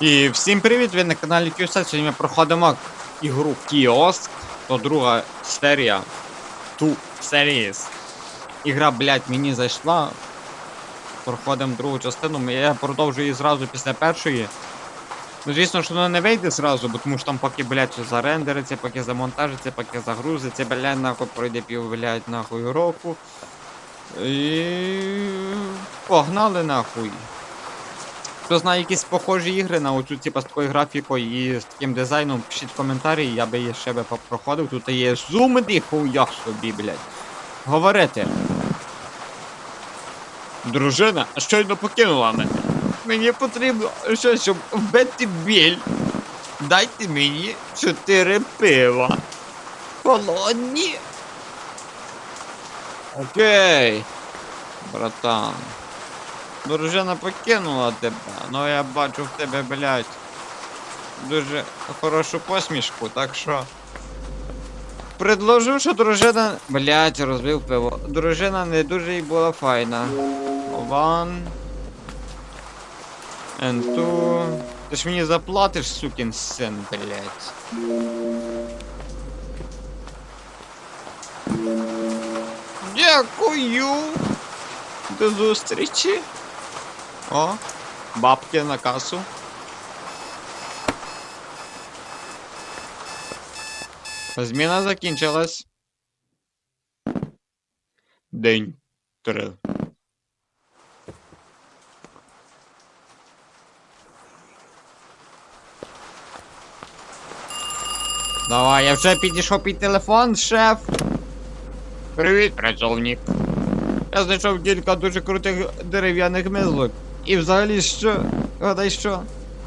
І всім привіт! Ви на каналі QSET. Сьогодні ми проходимо ігру Кіоск. То друга серія. Two Series. Ігра, блядь, мені зайшла. Проходимо другу частину. Я продовжую її зразу після першої. Ну, звісно, що вона не вийде зразу, бо тому що там поки, блядь, все зарендериться, поки замонтажиться, поки загрузиться, блядь, нахуй пройде пів, блядь, нахуй року. І погнали нахуй. Хто знає якісь похожі ігри на оцю, типа з такою графікою і з таким дизайном, пишіть коментарі, я би ще би попроходив. Тут є зум і хуя собі, блядь. Говорити. Дружина щойно покинула мене. Мені потрібно щось, щоб вбити біль. Дайте мені чотири пива. Холодні. Окей. Братан. Дружина покинула тебе, ну я бачу в тебе, блядь, дуже хорошу посмішку, так що. Предложу, що дружина. Блядь, розбив пиво. Дружина не дуже й була файна. One. And two. Ти ж мені заплатиш, сукін син, блядь. Дякую. До зустрічі. О, бабки на касу. Зміна закінчилась. День три. Давай, я вже підійшов під телефон, шеф. Привіт, працівник. Я знайшов кілька дуже крутих дерев'яних мизлок. І взагалі що? Гадай що?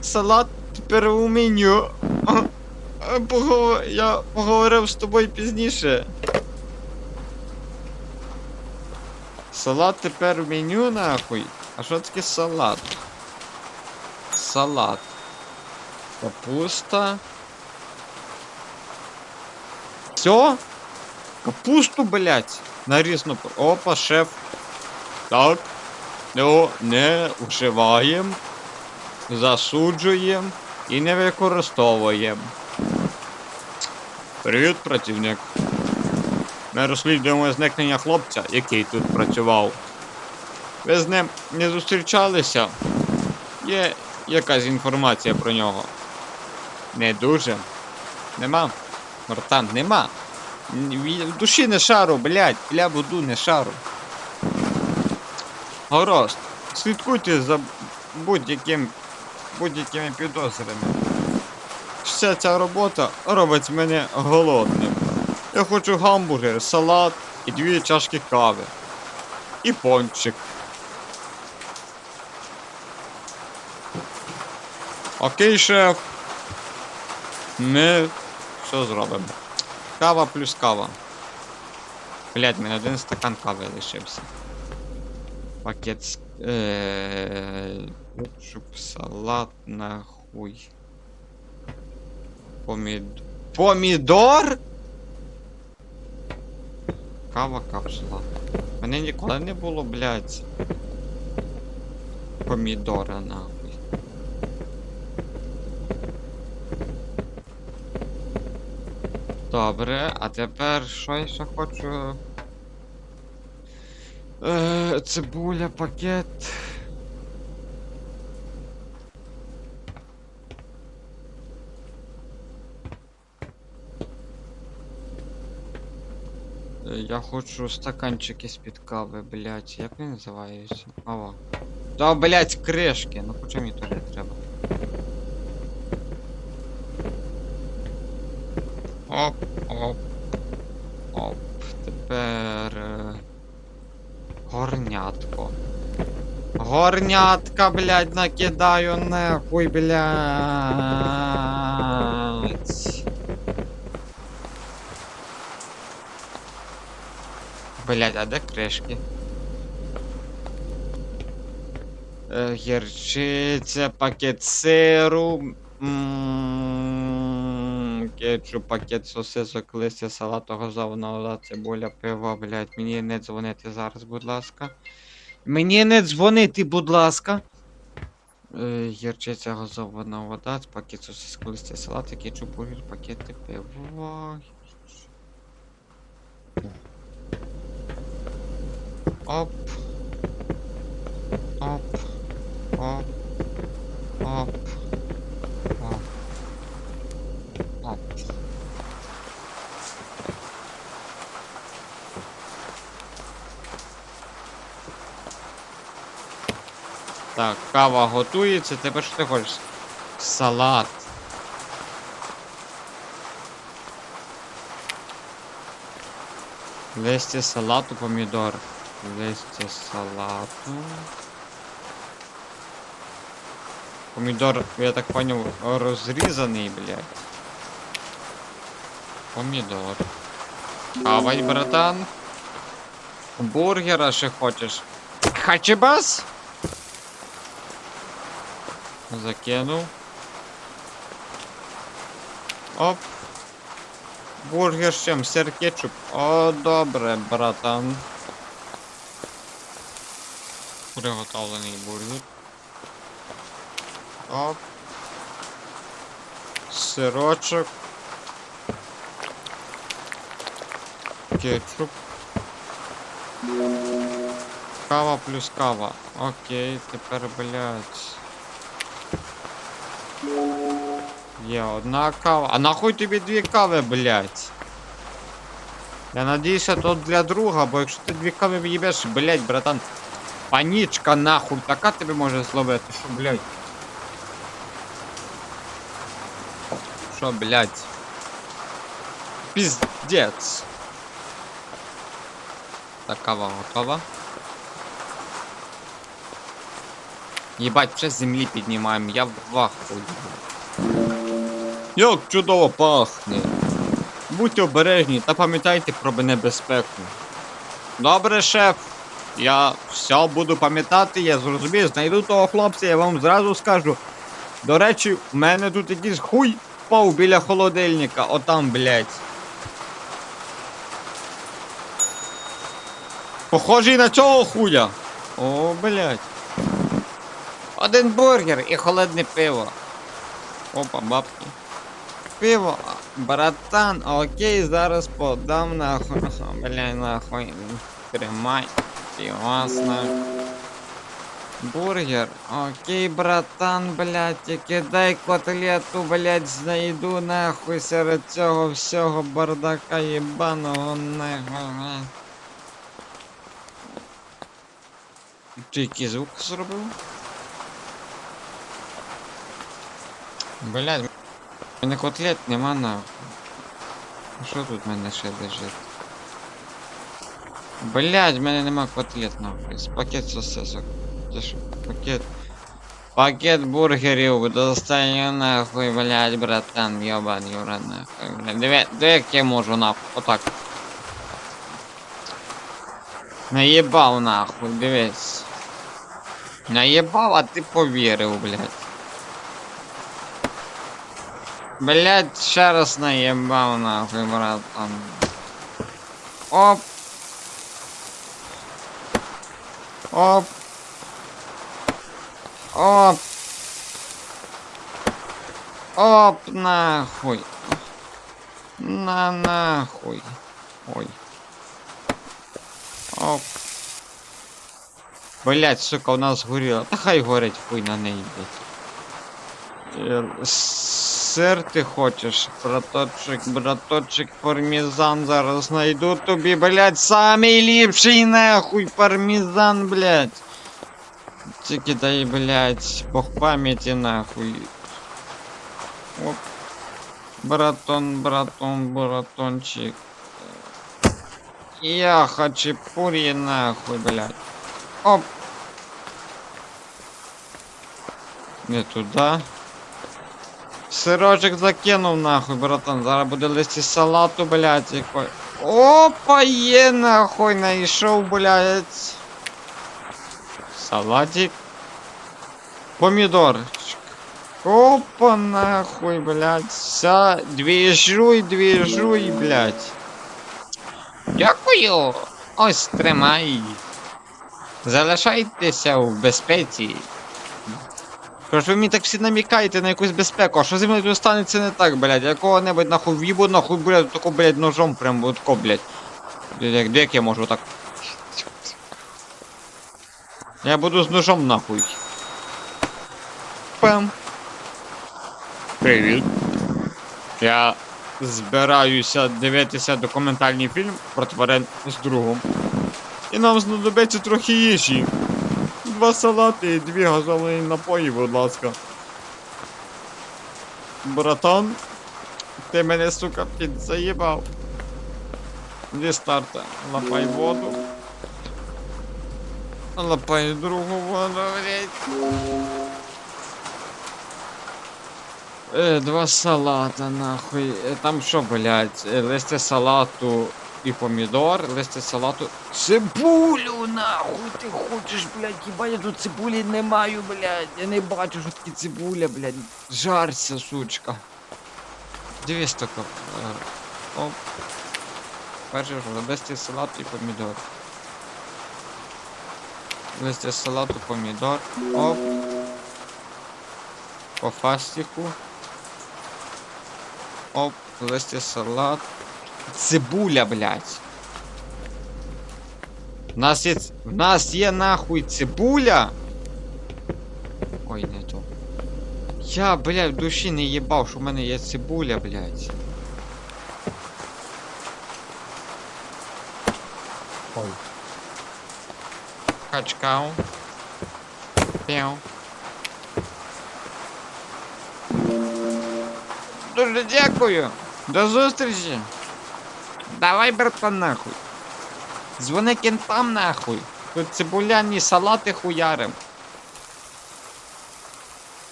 Салат тепер у меню. Я поговорив з тобою пізніше. Салат тепер в меню нахуй. А що таке салат? Салат. Капуста. Все? Капусту, блять. Нарізно. Опа, шеф. Так. Ну, не вживаємо. Засуджуємо і не використовуємо. Привіт, працівник. Ми розслідуємо зникнення хлопця, який тут працював. Ви з ним не зустрічалися? Є якась інформація про нього? Не дуже. Нема. Братан, нема. В душі не шару, блядь, бля буду не шару. Гаразд. Слідкуйте за будь-яким будь-якими підозрами. Вся ця робота робить мене голодним. Я хочу гамбургер, салат і дві чашки кави. І пончик. Окей, шеф. Ми все зробимо. Кава плюс кава. Блять, мене один стакан кави лишився. Пакет. Е, кетчуп, салат нахуй. Помід... Помідор? Кава капсула. Мене ніколи не було, блядь. Помідора нахуй. Добре, а тепер що я ще хочу? Е, цибуля, пакет. Е, Я хочу стаканчики з-під кави, блять. Як вони називаються? Ава. Да, блять, кришки. Ну хоча мені теж треба. Оп, оп. Оп. Тепер. Горнятко. Горнятка, блядь, накидаю нахуй, блядь. Блядь, а де кришки? Е, Гірчиця, пакет сиру. м, Кетчуп, пакет сосисок, листя салату, зовна, цибуля, пиво, блядь. Мені не дзвонити зараз, будь ласка. Мені не дзвонити, будь ласка. Е, Гірчиця газована вода, пакет сосиски, листя салати, кетчуп, бургер, пакети пиво. Оп. Оп. Оп. Оп. Оп. Оп. Так, кава готується. Тепер що ти хочеш? Салат. Листя салату, помідор. Листя салату. Помідор, я так понял, розрізаний, блядь. Помідор. Хавай, братан. Бургера ще хочеш. Хачебас? Закинув. Оп. Бургер з чим? Сир кетчуп. О, добре, братан. Приготовлений бургер. Оп. Сирочок. Кетчуп. Кава плюс кава. Окей, тепер, блядь. Є одна кава. А нахуй тобі дві кави, блядь? Я надіюся, то для друга, бо якщо ти дві кави в'їбеш, блядь, братан. Панічка нахуй, така тебе може зловити, що, блядь. Що, блядь? Піздець. Так, кава готова. Єбать, вже з землі піднімаємо, я в ваху. Як чудово пахне. Будьте обережні та пам'ятайте про небезпеку. Добре, шеф. Я все буду пам'ятати, я зрозумів, знайду того хлопця, я вам зразу скажу. До речі, в мене тут якийсь хуй впав біля холодильника, отам, блядь. Похожий на цього хуя. О, блядь. Один бургер і холодне пиво. Опа, бабки. Пиво, братан, окей, зараз подам нахуй. Бля, нахуй. Тримай. Півас нахуй. Бургер, окей, братан, блядь, тільки дай котлету, блядь, знайду нахуй серед цього всього бардака єбаного нахуй. Ти який звук зробив? Блядь, мене котлет нема нахуй. А Що тут в мене ще лежить? Блядь, в мене нема котлет нахуй. Пакет сосисок. Що? Пакет. Пакет бургерів достаю нахуй, блядь, братан, в рот нахуй, блядь. Диви, диви, як я можу нахуй, отак. Наїбав нахуй, дивись. Наїбав, а ти повірив, блядь. Блять, ще раз наебал нахуй, братан. Оп. Оп. Оп. Оп, нахуй. На нахуй. Ой. Оп. Блять, сука, у нас горіло. Та хай горить хуй на неї, блять. Сир ти хочеш, браточек, браточек, пармезан зараз знайду тобі, блядь, самий ліпший нахуй пармезан, блядь. Тільки дай, блядь, бог пам'яті нахуй. Оп. Братон, братон, братончик. Я хачапурі нахуй, блядь. Оп. Не туди. Сирочок закинув нахуй, братан. Зараз буде листі салату, блядь, якой. Опа, є нахуй, знайшов, блядь. Салатик. Помідорчик. Опа, нахуй, блядь. Вся, двіжуй, двіжуй, блядь. Дякую. Ось тримай. Залишайтеся в безпеці. Кажу, ви мені так всі намікаєте на якусь безпеку, а що зі мною станеться не так, блядь, якого-небудь нахуй в'їбу нахуй, блядь, тако, блядь, ножом прям отко, блядь. Блядь, Як, де як я можу так? Я буду з ножом нахуй. Пем. Привіт. Я збираюся дивитися документальний фільм про тварин з другом. І нам знадобиться трохи їжі. Два салати і дві газовані напої, будь ласка. Братан, ти мене, сука, підзаїбав. Де старта? Лапай воду. Лапай другу воду, блядь. Е, два салата, нахуй. Е, Там що, блядь, е, листя салату і помідор, листя салату. Цибулю, нахуй, ти хочеш, блядь, хіба я тут цибулі не маю, блядь. Я не бачу, що такі цибуля, блядь. Жарся, сучка. Дивись тако. е, Оп. Перше, листя салату і помідор. Листя салату, помідор. Оп. По фастику. Оп, листя салат. Цибуля, блядь. В нас є. В нас є нахуй цибуля. Ой, не то. Я, блядь, в душі не їбав, що в мене є цибуля, блядь. Ой. Качкау. Пяу. Дуже дякую. До зустрічі. Давай, братан, нахуй. Дзвони кентам нахуй. Тут цибуляні салати хуярим.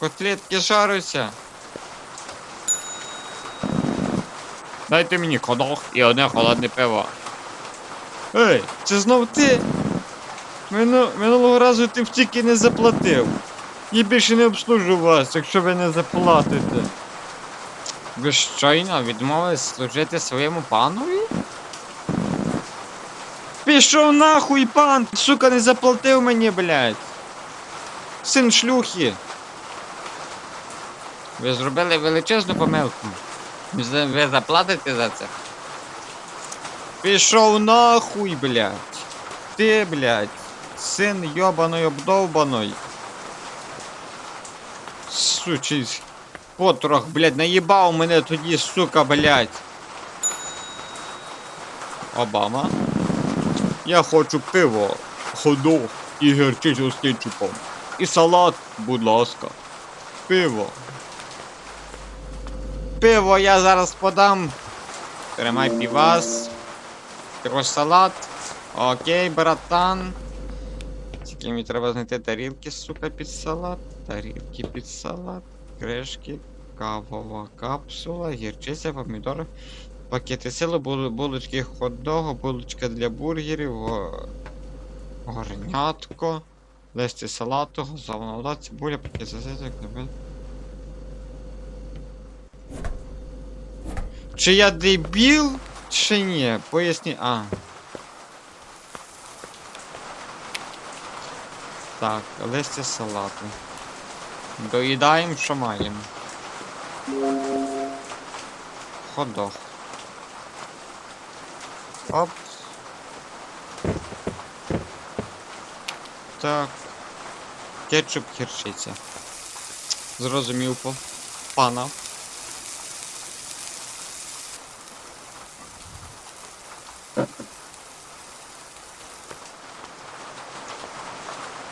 Котлетки жаруться. Дайте мені ходох і одне холодне пиво. Ей, це знов ти? Мину, минулого разу ти втік і не заплатив. Я більше не обслужу вас, якщо ви не заплатите. Ви щойно відмовились служити своєму панові? Пішов нахуй, пан! Сука, не заплатив мені, блядь. Син шлюхи. Ви зробили величезну помилку. Ви заплатите за це? Пішов нахуй, блядь. Ти, блядь, син йобаної обдовбаної. Сучий потрох, блядь, наїбав мене тоді, сука, блядь. Обама. Я хочу пиво, ходох і гірчицю з кетчупом. І салат, будь ласка. Пиво. Пиво я зараз подам. Тримай півас. Також салат. Окей, братан. Тільки мені треба знайти тарілки, сука, під салат. Тарілки під салат. Кришки, кавова капсула, гірчиця, помідори. Пакети бул- булочки хот-догу, булочка для бургерів, горнятко, листи салату, газована вода, цибуля, пакет заситок, небе. Чи я дебіл, чи ні? Поясні. А. Так, листя салату. Доїдаємо, що маємо. Ходох. Оп. Так. Кетчуп гірчиця. Зрозумів по пана.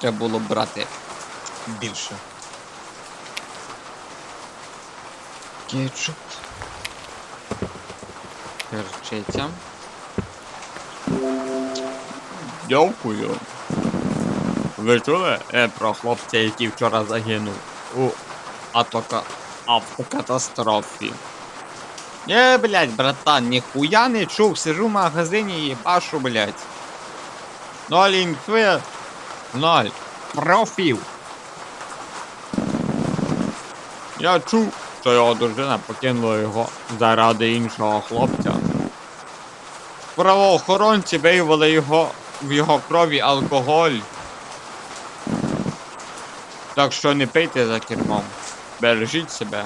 Треба було брати більше. Кетчуп. Гірчиця. Дякую. Ви чули е, про хлопця, який вчора загинув у атока... автокатастрофі? Е, блядь, братан, ніхуя не чув, сижу в магазині і їбашу, блядь. Ноль інфи, ноль профів. Я чув, що його дружина покинула його заради іншого хлопця. Правоохоронці виявили його в його крові алкоголь. Так що не пийте за кермом. Бережіть себе.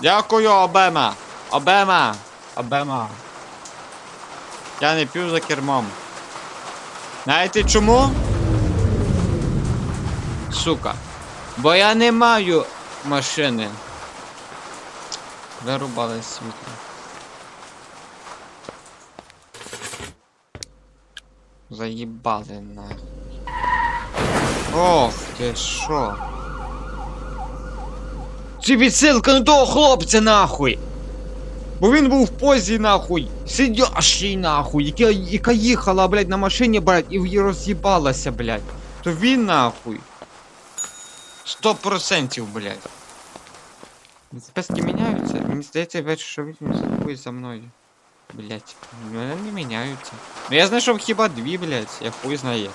Дякую, Обема! Обема! Обема. Я не п'ю за кермом. Знаєте чому? Сука. Бо я не маю машини. Вирубали світло. Заїбали нахуй. Ох, ти що? Це відсилка на того хлопця нахуй! Бо він був в позі нахуй, сидящий нахуй, яка, яка їхала, блядь, на машині, блядь, і роз'їбалася, блядь. То він нахуй. Сто процентів, блядь. Списки міняються? Мені здається, що він за мною. Блять, мене не міняються. Ну я знайшов хіба дві, блять, я хуй знає.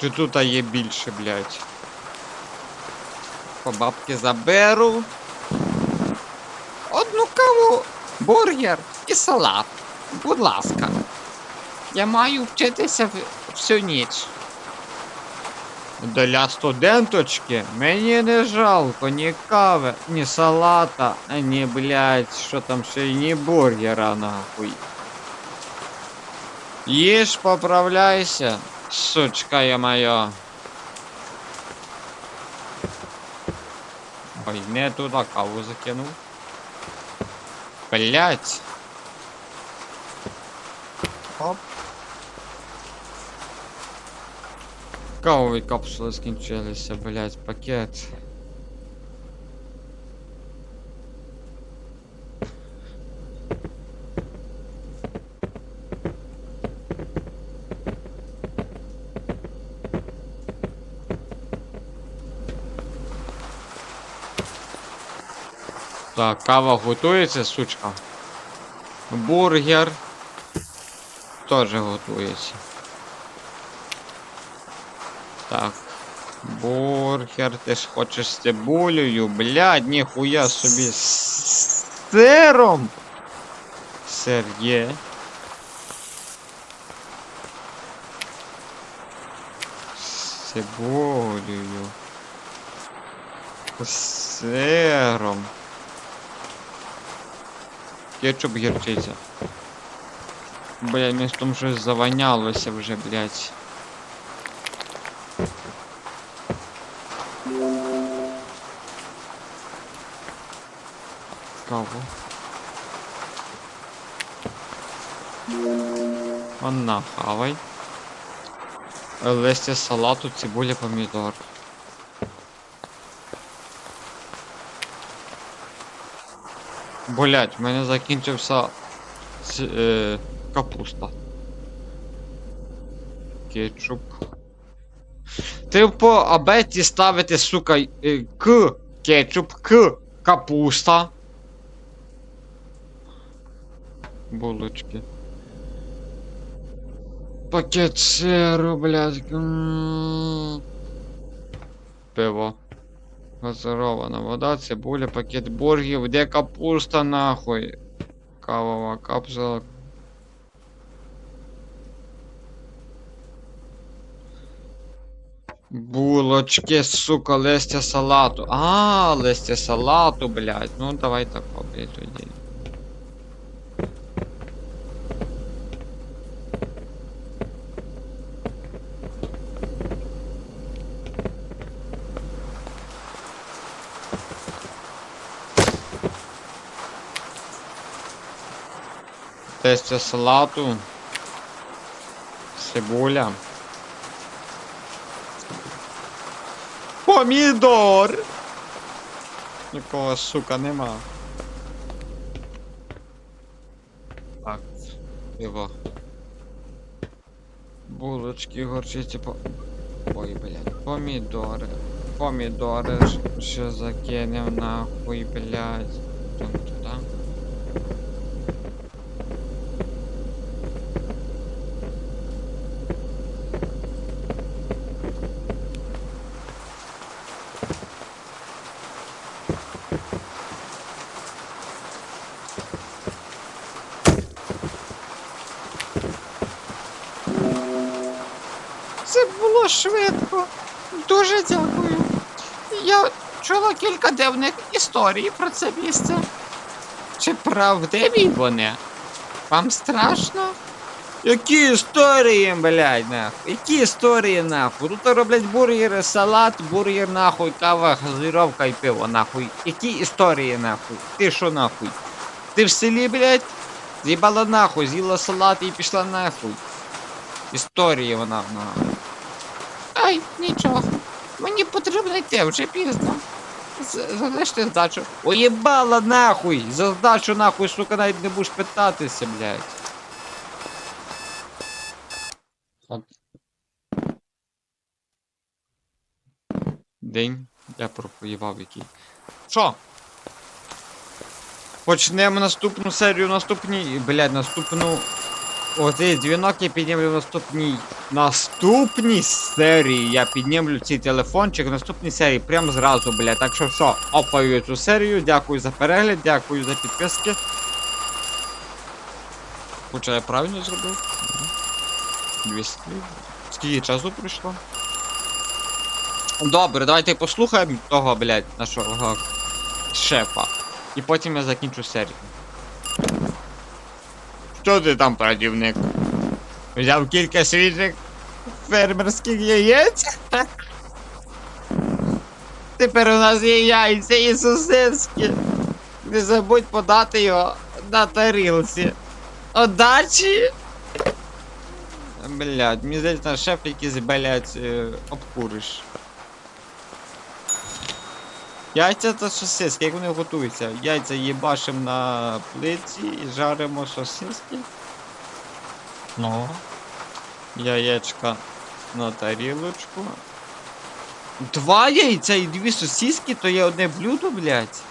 Чи тут а є більше, блять. По бабки заберу. Одну каву, бургер і салат. Будь ласка. Я маю вчитися всю ніч. Для студенточки мені не жалко ні кави, ні салата, а ні, блядь, що там ще й ні бургера, нахуй. Їж, поправляйся, сучка я моя. Ой, не туди каву закинув. Блять. Оп. Кавові капсули скінчилися, блять, пакет. Так, кава готується, сучка. Бургер теж готується. Так. Бургер, ти ж хочеш з цибулею, блядь, ніхуя собі з сиром. Сир є. З цибулею. З сиром. Кетчуп гірчиця. Блядь, мені тому щось завонялося вже, блядь. Каву. Анна, хавай. Листя салату, цибуля, помідор. Блять, в мене закінчився е... капуста. Кетчуп. Ти по абеті ставити, сука, е, к кетчуп, к капуста. Булочки. Пакет сиру, блядь. Пиво. Газирована вода, цибуля, пакет бургів, де капуста нахуй? Кавова капсула. Булочки, сука, листя салату. А, листя салату, блядь. Ну давай так, блядь, тоді. Листя салату. Цибуля. Помідор! Нікого, сука, нема. Так, пиво. Булочки, горчиці, по... Ой, блядь, помідори. Помідори ще закинем нахуй, блядь. Там туди. Це було швидко. Дуже дякую. Я чула кілька дивних історій про це місце. Чи правдиві вони? Вам страшно? Які історії, блядь, нахуй? Які історії, нахуй? Тут роблять бургери, салат, бургер, нахуй, кава, газировка і пиво, нахуй. Які історії, нахуй? Ти що, нахуй? Ти в селі, блядь? З'їбала нахуй, з'їла салат і пішла нахуй. Історії вона, нахуй. Ай, нічого. Мені потрібно йти, вже пізно. Залиште здачу. Уєбала нахуй! За здачу нахуй, сука, навіть не будеш питатися, блядь. День я пропоївав який. Що? Почнемо наступну серію наступній. Блядь, наступну. Оцей дзвінок я піднімлю в наступній. Наступній серії я піднімлю цей телефончик в наступній серії прямо зразу, блядь. Так що все, опаю цю серію. Дякую за перегляд, дякую за підписки. Хоча я правильно зробив? 200. Скільки часу пройшло? Добре, давайте послухаємо того, блядь, нашого шефа. І потім я закінчу серію. Що ти там, прадівник? Взяв кілька свіжих фермерських яєць? Тепер у нас є яйця і сосиски. Не забудь подати його на тарілці. Удачі! Блядь, мені здається, шеф якийсь, блядь, е, обкуриш. Яйця та сосиски, як вони готуються? Яйця їбашимо на плиці і жаримо сосиски. Ну, Яєчка на тарілочку. Два яйця і дві сосиски, то є одне блюдо, блядь.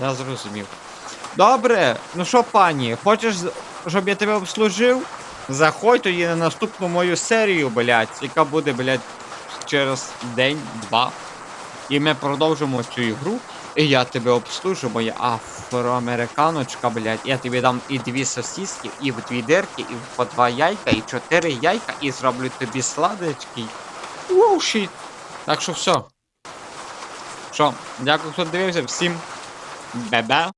Я зрозумів. Добре, ну що, пані, хочеш, щоб я тебе обслужив? Заходь тоді на наступну мою серію, блядь, яка буде, блядь, через день-два. І ми продовжимо цю ігру. І я тебе обслужу, моя афроамериканочка, блядь. Я тобі дам і дві сосиски, і в дві дирки, і по два яйка, і чотири яйка, і зроблю тобі сладочки. Воу. Так що все. Що, дякую, хто дивився, всім бебе.